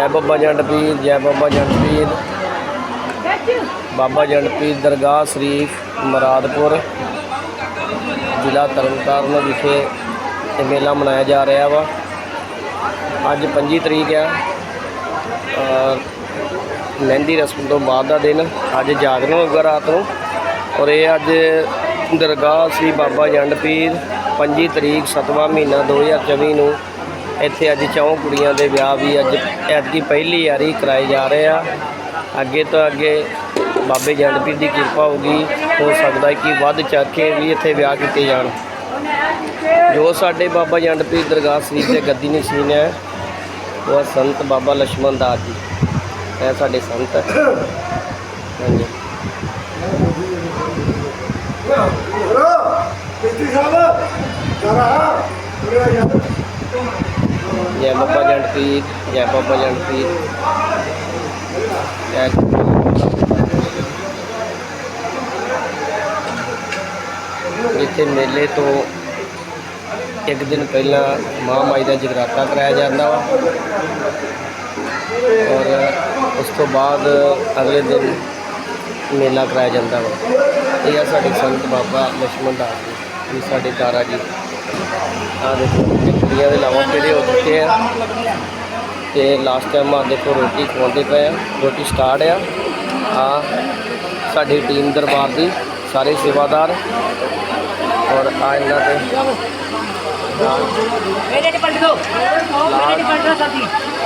ਜੈ ਬਾਬਾ ਜੰਡ ਪੀਰ ਜੈ ਬਾਬਾ ਜੰਡ ਪੀਰ ਬਾਬਾ ਜੰਡ ਪੀਰ ਦਰਗਾਹ ਸ਼ਰੀਫ, ਮਰਾਦਪੁਰ, ਜ਼ਿਲ੍ਹਾ ਤਰਨਤਾਰਨ ਵਿਖੇ ਇਹ ਮੇਲਾ ਮਨਾਇਆ ਜਾ ਰਿਹਾ ਵਾ। ਅੱਜ 25 ਤਰੀਕ ਆ। ਮਹਿੰਦੀ ਰਸਮ ਤੋਂ ਬਾਅਦ ਦਾ ਦਿਨ, ਅੱਜ ਜਾਗਰਣ ਹੋਊਗਾ ਰਾਤ ਨੂੰ। ਔਰ ਇਹ ਅੱਜ ਦਰਗਾਹ ਸ੍ਰੀ ਬਾਬਾ ਜੰਡ ਪੀਰ 25 ਤਰੀਕ 7ਵਾਂ ਮਹੀਨਾ 2024 ਨੂੰ ਇੱਥੇ ਅੱਜ ਚੌਂ ਕੁੜੀਆਂ ਦੇ ਵਿਆਹ ਵੀ ਅੱਜ ਐਤਕੀ ਪਹਿਲੀ ਵਾਰੀ ਕਰਾਏ ਜਾ ਰਹੇ ਆ ਅੱਗੇ ਤੋਂ ਅੱਗੇ ਬਾਬੇ ਜੰਡਪੀਰ ਦੀ ਕਿਰਪਾ ਹੋਗੀ ਹੋ ਸਕਦਾ ਕਿ ਵੱਧ ਚੱਕ ਕੇ ਵੀ ਇੱਥੇ ਵਿਆਹ ਕੀਤੇ ਜਾਣ ਜੋ ਸਾਡੇ ਬਾਬਾ ਜੰਡਪੀਰ ਦਰਗਾਹ ਸ਼ਰੀਫ ਦੇ ਗੱਦੀ ਨਸ਼ੀਨ ਹੈ ਉਹ ਸੰਤ ਬਾਬਾ ਲక్ష్మణ ਦਾਸ ਜੀ ਇਹ ਸਾਡੇ ਸੰਤ ਹੈ ਹਾਂਜੀ ਰੋ ਪਿੱਤੀ ਸਾਹਿਬ ਜਰਾ ਜੈ ਬਾਬਾ ਜੰਡਪੀਰ ਜੈ ਬਾਬਾ ਜੰਡਪੀਰ ਜੈ ਇੱਥੇ ਮੇਲੇ ਤੋਂ ਇੱਕ ਦਿਨ ਪਹਿਲਾਂ ਮਾਂ ਮਾਈ ਦਾ ਜਗਰਾਤਾ ਕਰਾਇਆ ਜਾਂਦਾ ਵਾ। ਔਰ ਉਸ ਤੋਂ ਬਾਅਦ ਅਗਲੇ ਦਿਨ ਮੇਲਾ ਕਰਾਇਆ ਜਾਂਦਾ ਵਾ। ਇਹ ਆ ਸਾਡੇ ਸੰਤ ਬਾਬਾ ਲక్ష్మణ ਦਾਸ ਜੀ ਸਾਡੇ ਤਾਰਾ ਜੀ। ਆ ਦੇਖੋ ਇਹ ਕੁੜੀਆਂ ਦੇ ਲਾਵਾਂ ਕਿਹੜੇ ਹੋ ਚੁੱਕੇ ਆ। ਤੇ ਲਾਸਟ ਟਾਈਮ ਆ ਦੇਖੋ, ਰੋਟੀ ਖਵਾਉਂਦੇ ਪਏ ਆ। ਰੋਟੀ ਸਟਾਰਟ ਆ। ਆ ਸਾਡੀ ਟੀਮ ਦਰਬਾਰ ਦੀ ਸਾਰੇ ਸੇਵਾਦਾਰ। ਔਰ ਆ ਇਹਨਾਂ ਦੇ ਇਹਦੇ ਤੇ ਦੋ। ਇਹਦੇ ਤੇ ਪਲਟ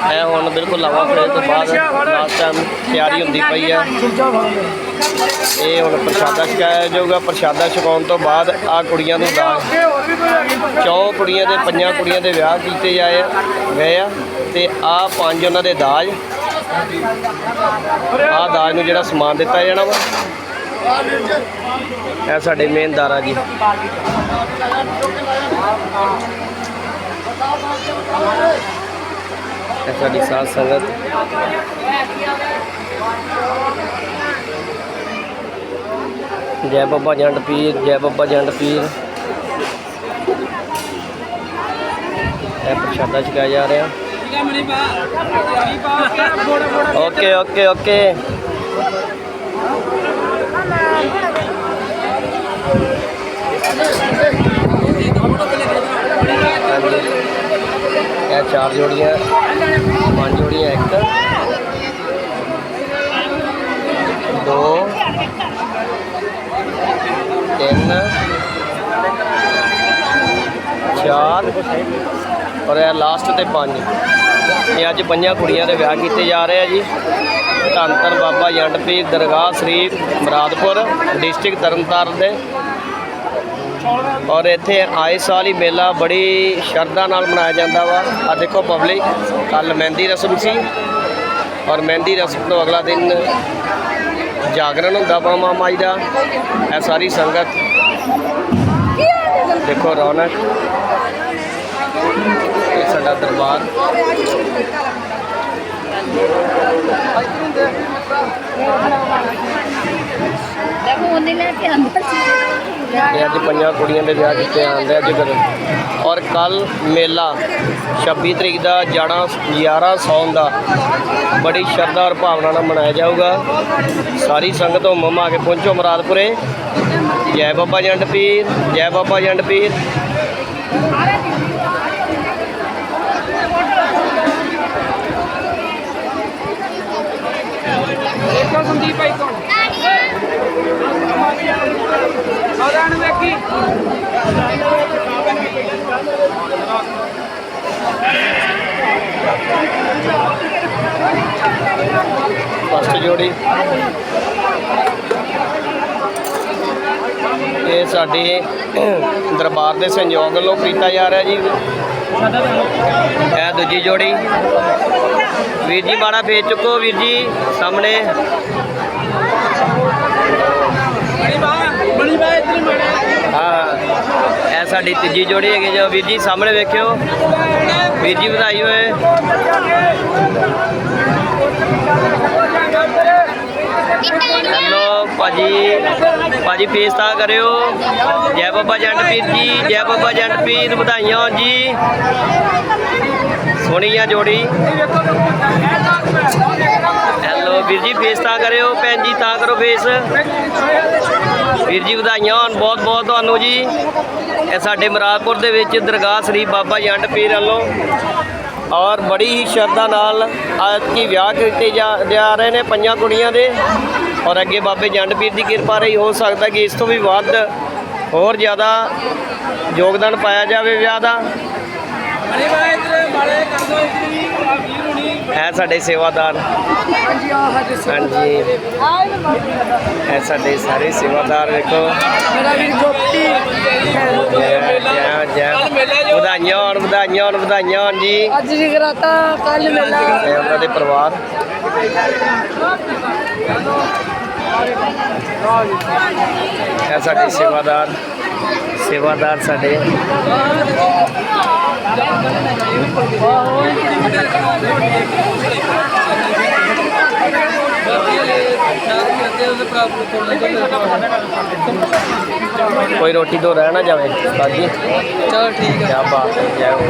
ਇਹ ਹੁਣ ਬਿਲਕੁਲ ਲਾਵਾ ਫੜੇ ਤੋਂ ਬਾਅਦ ਲਾਸਟ ਟਾਈਮ ਤਿਆਰੀ ਹੁੰਦੀ ਪਈ ਆ। ਇਹ ਹੁਣ ਪ੍ਰਸ਼ਾਦਾ ਛਕਾਇਆ ਜਾਊਗਾ। ਪ੍ਰਸ਼ਾਦਾ ਛਕਾਉਣ ਤੋਂ ਬਾਅਦ ਆ ਕੁੜੀਆਂ ਨੂੰ ਦਾਜ ਚੌ ਕੁੜੀਆਂ ਦੇ ਪੰਜਾਂ ਕੁੜੀਆਂ ਦੇ ਵਿਆਹ ਕੀਤੇ ਜਾਏ ਗਏ ਆ। ਤੇ ਆ ਪੰਜ ਉਹਨਾਂ ਦੇ ਦਾਜ। ਆ ਦਾਜ ਨੂੰ ਜਿਹੜਾ ਸਮਾਨ ਦਿੱਤਾ ਜਾਣਾ ਵਾ। ਇਹ ਸਾਡੇ ਮੇਨਦਾਰਾ ਜੀ। ਇਹ ਸਾਡੀ ਸਾਧ ਸੰਗਤ ਜੈ ਬਾਬਾ ਜੰਡ ਪੀਰ ਜੈ ਬਾਬਾ ਜੰਡ ਪੀਰ ਇਹ ਪ੍ਰਸ਼ਾਦਾ ਛਕਾਇਆ ਜਾ ਰਿਹਾ ਓਕੇ ਓਕੇ ਓਕੇ ਹਾਂਜੀ ਇਹ ਚਾਰ ਜੋੜੀਆਂ, ਪੰਜ ਜੋੜੀਆਂ ਇੱਕ, ਦੋ, ਤਿੰਨ, ਚਾਰ ਔਰ ਇਹ ਲਾਸਟ ਤੇ ਪੰਜ। ਇਹ ਅੱਜ ਪੰਜਾਂ ਕੁੜੀਆਂ ਦੇ ਵਿਆਹ ਕੀਤੇ ਜਾ ਰਹੇ ਆ ਜੀ। ਧੰਨ ਧੰਨ ਬਾਬਾ ਜੰਡ ਪੀਰ ਦਰਗਾਹ ਸ਼ਰੀਫ ਮੁਰਾਦਪੁਰ ਡਿਸਟ੍ਰਿਕਟ ਤਰਨਤਾਰਨ ਦੇ। ਔਰ ਇੱਥੇ ਆਏ ਸਾਲ ਹੀ ਮੇਲਾ ਬੜੀ ਸ਼ਰਧਾ ਨਾਲ ਮਨਾਇਆ ਜਾਂਦਾ ਵਾ। ਆ ਦੇਖੋ ਪਬਲਿਕ ਕੱਲ ਮਹਿੰਦੀ ਰਸਮ ਸੀ। ਔਰ ਮਹਿੰਦੀ ਰਸਮ ਤੋਂ ਅਗਲਾ ਦਿਨ ਜਾਗਰਣ ਹੁੰਦਾ ਵਾ ਮਾਮਾ ਜੀ ਦਾ। ਇਹ ਸਾਰੀ ਸੰਗਤ ਦੇਖੋ ਰੌਣਕ। ਇਹ ਸਾਡਾ ਦਰਬਾਰ। ਦੇਖੋ, ਉਹਨੇ ਲੈ ਕੇ ਅੰਦਰ ਇਹ ਅੱਜ ਪੰਜਾਂ ਕੁੜੀਆਂ ਦੇ ਵਿਆਹ ਕੀਤੇ ਆਂਦੇ ਅੱਜ ਕਰ ਔਰ ਕੱਲ ਮੇਲਾ 26 ਤਰੀਕ ਦਾ ਜਾਣਾ 11 ਸੌਣ ਦਾ। ਬੜੀ ਸ਼ਰਧਾ ਔਰ ਭਾਵਨਾ ਨਾਲ ਮਨਾਇਆ ਜਾਊਗਾ। ਸਾਰੀ ਸੰਗਤ ਤੋਂ ਮਮਾ ਕੇ ਪਹੁੰਚੋ ਮੁਰਾਦਪੁਰੇ। ਜੈ ਬਾਬਾ ਜੰਡ ਪੀਰ, ਜੈ ਬਾਬਾ ਜੰਡ ਪੀਰ। ਸੰਦੀਪ ਭਾਈ ਕੋਣ? ਸਾਰਿਆਂ ਵੇਖੀ। ਫਸਟ ਜੋੜੀ। ਇਹ ਸਾਡੇ ਦਰਬਾਰ ਦੇ ਸੰਯੋਗ ਵੱਲੋਂ ਕੀਤਾ ਜਾ ਰਿਹਾ ਜੀ। ਇਹ ਦੂਜੀ ਜੋੜੀ। ਵੀਰ ਜੀ, ਮਾੜਾ ਫੇਰ ਚੁੱਕੋ। ਵੀਰ ਜੀ, ਸਾਹਮਣੇ। ਹਾਂ, ਇਹ ਸਾਡੀ ਤੀਜੀ ਜੋੜੀ ਹੈਗੀ ਜੋ ਵੀਰ ਜੀ ਸਾਹਮਣੇ ਵੇਖਿਓ। ਵੀਰ ਜੀ ਵਧਾਈ ਹੋਏ। ਹੈਲੋ ਭਾਜੀ ਭਾਜੀ ਫੇਸ ਤਾਂ ਕਰਿਓ। ਜੈ ਬਾਬਾ ਜੰਡ ਜੀ, ਜੈ ਬਾਬਾ ਜੰਡ ਪੀਰ ਵਧਾਈਆਂ ਜੀ। ਸੋਹਣੀ ਆ ਜੋੜੀ। ਵੀਰ ਜੀ ਫੇਸ ਤਾਂ ਕਰਿਓ, ਭੈਣ ਜੀ ਤਾਂ ਕਰੋ ਫੇਸ ਵੀਰ ਜੀ ਵਧਾਈਆਂ ਹੋਣ, ਬਹੁਤ ਬਹੁਤ ਤੁਹਾਨੂੰ ਜੀ। ਇਹ ਸਾਡੇ ਮਰਾਦਪੁਰ ਦੇ ਵਿੱਚ ਦਰਗਾਹ ਸ੍ਰੀ ਬਾਬਾ ਜੰਡ ਪੀਰ ਵੱਲੋਂ ਔਰ ਬੜੀ ਹੀ ਸ਼ਰਧਾ ਨਾਲ ਅੱਜ ਕੀ ਵਿਆਹ ਕੀਤੇ ਜਾ ਜਾ ਰਹੇ ਨੇ ਪੰਜਾਂ ਕੁੜੀਆਂ ਦੇ। ਔਰ ਅੱਗੇ ਬਾਬੇ ਜੰਡ ਪੀਰ ਦੀ ਕਿਰਪਾ ਰਹੀ, ਹੋ ਸਕਦਾ ਕਿ ਇਸ ਤੋਂ ਵੀ ਵੱਧ ਹੋਰ ਜ਼ਿਆਦਾ ਯੋਗਦਾਨ ਪਾਇਆ ਜਾਵੇ ਵਿਆਹ ਦਾ। ਹੈ ਸਾਡੇ ਸੇਵਾਦਾਰ। ਹਾਂਜੀ। ਇਹ ਸਾਡੇ ਸਾਰੇ ਸੇਵਾਦਾਰ ਵੇਖੋ। ਮੇਰਾ ਵੀਰ ਗੋਪੀ। ਜੈ ਜੈ ਜੈ। ਵਧਾਈਆਂ ਹੋਣ ਵਧਾਈਆਂ ਹੋਣ ਵਧਾਈਆਂ ਹੋਣ ਜੀ। ਅੱਜ ਜਗਰਾਤਾ ਕੱਲ ਮੇਲਾ। ਤੇ ਉਹਨਾਂ ਦੇ ਪਰਿਵਾਰ। ਇਹ ਸਾਡੇ ਸੇਵਾਦਾਰ। ਸੇਵਾਦਾਰ ਸਾਡੇ। ਕੋਈ ਰੋਟੀ ਤੋਂ ਰਹਿ ਨਾ ਜਾਵੇ ਬਾਜੀ ਚਲੋ ਠੀਕ ਹੈ ਕੀ ਬਾਤ ਹੈ ਜੈ ਹੋ